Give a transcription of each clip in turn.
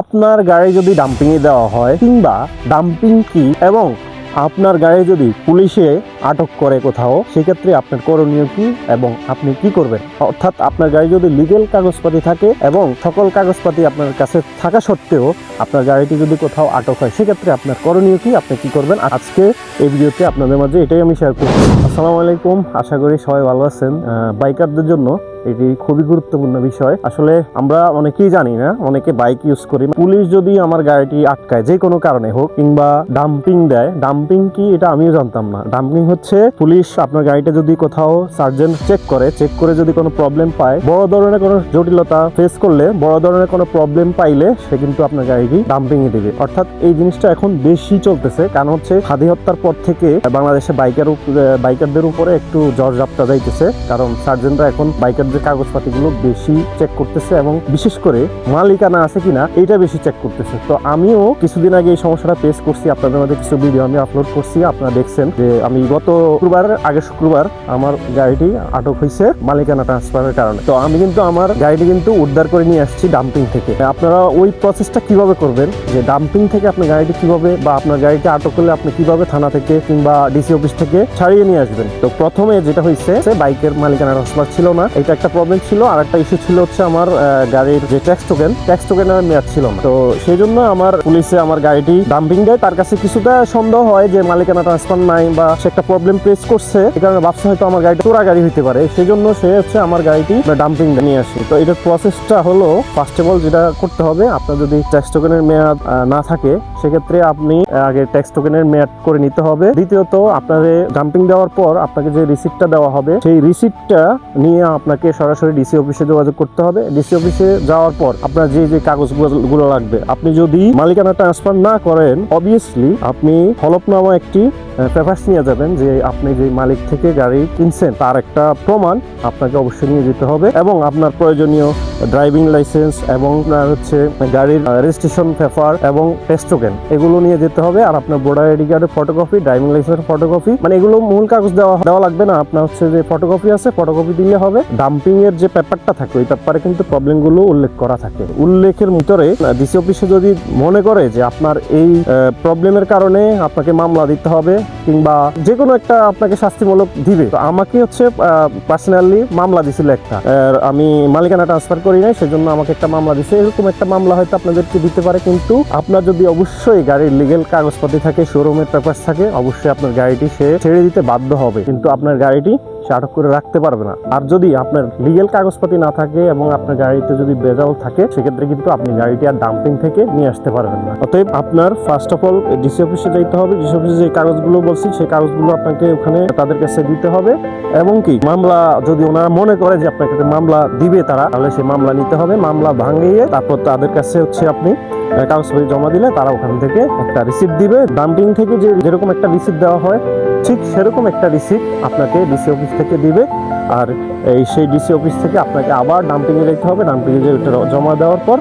আপনার গাড়ি যদি ডাম্পিংয়ে দেওয়া হয়, কিংবা ডাম্পিং কি এবং আপনার গাড়ি যদি পুলিশে আটক করে কোথাও, সেক্ষেত্রে আপনার করণীয় কি এবং আপনি কি করবেন? অর্থাৎ আপনার গাড়ি যদি লিগেল কাগজপাতি থাকে এবং সকল কাগজপাতি আপনার কাছে থাকা সত্ত্বেও আপনার গাড়িটি যদি কোথাও আটক হয়, সেক্ষেত্রে আপনার করণীয় কি? আপনি কি করবেন? আজকে এই ভিডিওতে আপনাদের মাঝে এটাই আমি শেয়ার করছি। আসসালামু আলাইকুম, আশা করি সবাই ভালো আছেন। বাইকারদের জন্য এটি খুবই গুরুত্বপূর্ণ বিষয়। আসলে আমরা অনেকেই জানি না, অনেকে বাইক ইউজ করি। পুলিশ যদি আমার গাড়িটি আটকায়, যে কোনো কারণে হোক, কিংবা ডাম্পিং দেয় ডাম্পিং কি এটা আমিও জানতাম না। ডাম্পিং হচ্ছে পুলিশ আপনার গাড়িটা যদি কোথাও সার্জেন্ট চেক করে চেক করে যদি কোনো প্রবলেম পায়, বড় ধরনের কোনো জটিলতা ফেস করলে, বড় ধরনের কোনো প্রবলেম পাইলে সে কিন্তু আপনার গাড়িটি ডাম্পিং এ দেবে। অর্থাৎ এই জিনিসটা এখন বেশি চলতেছে। কারণ হচ্ছে খাদি হত্যার পর থেকে বাংলাদেশে বাইকার বাইকারদের উপরে একটু জ্বর জাপটা যাইতেছে। কারণ সার্জেন্টরা এখন বাইকারদের কাগজপাতিগুলো বেশি চেক করতেছে এবং বিশেষ করে মালিকানা আছে কিনা এটা বেশি চেক করতেছে। তো আমিও কিছুদিন আগে এই সমস্যাটা ফেস করছি, আপনাদের মধ্যে কিছু ভিডিও আমি আপলোড করছি, আপনারা দেখছেন যে আমি গত শুক্রবার, আগে শুক্রবার আমার গাড়িটি আটক হয়েছে মালিকানা ট্রান্সফারের কারণে। তো আমি কিন্তু আমার গাড়িটি কিন্তু উদ্ধার করে নিয়ে আসছি ডাম্পিং থেকে। আপনারা ওই প্রসেসটা কীভাবে করবেন? যে ডাম্পিং থেকে আপনার গাড়িটি কীভাবে বা আপনার গাড়িটি আটক করলে আপনি কীভাবে থানা থেকে কিংবা ডিসি অফিস থেকে ছাড়িয়ে নিয়ে আসবেন? তো প্রথমে যেটা হয়েছে বাইকের মালিকানা ট্রান্সফার ছিল না। এটা একটা প্রবলেম ছিল আর একটা ইস্যু ছিল হচ্ছে আমার গাড়ির যে ট্যাক্স টোকেন ট্যাক্স টোকেনের মেয়াদ ছিল না। তো সেই জন্য আমার পুলিশে আমার গাড়িটি ডাম্পিং দেয়। তার কাছে কিছুটা সন্দেহ হয় যে মালিকানা ট্রান্সফার নাই বা সে একটা প্রবলেম ফেস করছে এই কারণে ভাবছে হয়তো আমার গাড়িটা চোরা গাড়ি হইতে পারে। সেই জন্য সে হচ্ছে আমার গাড়িটি ডাম্পিং নিয়ে আসে। তো এটার প্রসেসটা হলো ফার্স্ট অফ অল যেটা করতে হবে, আপনার যদি ট্যাক্স টোকেনের মেয়াদ না থাকে সেক্ষেত্রে আপনি আগে ট্যাক্স টোকেনের মেয়াদ করে নিতে হবে। দ্বিতীয়ত আপনার ডাম্পিং দেওয়ার পর আপনাকে যে রিসিপ্টটা দেওয়া হবে, সেই রিসিপ্টটা নিয়ে আপনাকে সরাসরি ডিসি অফিসে যোগাযোগ করতে হবে। ডিসি অফিসে যাওয়ার পর আপনার যে যে কাগজগুলো লাগবে, আপনি যদি মালিকানা ট্রান্সফার না করেন অবভিয়াসলি আপনি হলফনামা একটি পেপার্স নিয়ে যাবেন যে আপনি যে মালিক থেকে গাড়ি কিনছেন, তার একটা প্রমাণ আপনাকে অবশ্যই নিয়ে যেতে হবে এবং আপনার প্রয়োজনীয় ড্রাইভিং লাইসেন্স এবং আপনার হচ্ছে গাড়ির রেজিস্ট্রেশন পেপার এবং টেস্ট টোকেন এগুলো নিয়ে যেতে হবে। আর আপনার ভোটার আইডি কার্ডের ফটোকপি ড্রাইভিং লাইসেন্সের ফটোকপি মানে এগুলো মূল কাগজ দেওয়া দেওয়া লাগবে না। আপনার হচ্ছে যে ফটোকপি আছে ফটোকপি দিলে হবে। ডাম্পিং এর যে পেপারটা থাকে, ওই পেপারে কিন্তু প্রবলেমগুলো উল্লেখ করা থাকে। উল্লেখের ভিতরে ডিসি অফিসে যদি মনে করে যে আপনার এই প্রবলেমের কারণে আপনাকে মামলা দিতে হবে কিংবা যে কোনো একটা আপনাকে শাস্তিমূলক দিবে। তো আমাকে হচ্ছে পার্সোনালি মামলা দিছিল একটা। আমি মালিকানা ট্রান্সফার করি নাই, সেজন্য আমাকে একটা মামলা দিছে। এরকম একটা মামলা হয়তো আপনাদেরকে দিতে পারে, কিন্তু আপনার যদি অবশ্যই গাড়ির লিগেল কাগজপত্র থাকে শোরুমের পেপার থাকে, অবশ্যই আপনার গাড়িটি সে ছেড়ে দিতে বাধ্য হবে। কিন্তু আপনার গাড়িটি সে আটক করে রাখতে পারবে না। আর যদি আপনার লিগেল কাগজপাতি না থাকে এবং আপনার গাড়িতে যদি বেজাল থাকে, সেক্ষেত্রে কিন্তু আপনি গাড়িটি আর ডাম্পিং থেকে নিয়ে আসতে পারবেন না। অতএব আপনার ফার্স্ট অফ অল ডিসি অফিসে যাইতে হবে। ডিসি অফিসে যে কাগজগুলো বলছি, সেই কাগজগুলো আপনাকে ওখানে তাদের কাছে দিতে হবে। এবং কি, মামলা যদি ওনারা মনে করে যে আপনাকে মামলা দিবে তারা, তাহলে সেই মামলা নিতে হবে। মামলা ভাঙিয়ে তারপর তাদের কাছে হচ্ছে আপনি কাগজপত্র জমা দিলে তারা ওখান থেকে একটা রিসিপ্ট দিবে। ডাম্পিং থেকে যে যেরকম একটা রিসিপ্ট দেওয়া হয়, ঠিক সেরকম একটা রিসিপ্ট আপনাকে ডিসি অফিস থেকে দিবে। আর এই সেই ডিসি অফিস থেকে আপনাকে আবার ডাম্পিংয়ে যেতে হবে। ডাম্পিংয়ে যে জমা দেওয়ার পর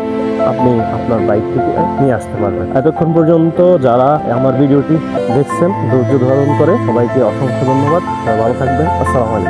আপনি আপনার বাইক থেকে নিয়ে আসতে পারবেন। এতক্ষণ পর্যন্ত যারা আমার ভিডিওটি দেখছেন, ধৈর্য ধারণ করে সবাইকে অসংখ্য ধন্যবাদ। ভালো থাকবেন। আসসালামু আলাইকুম।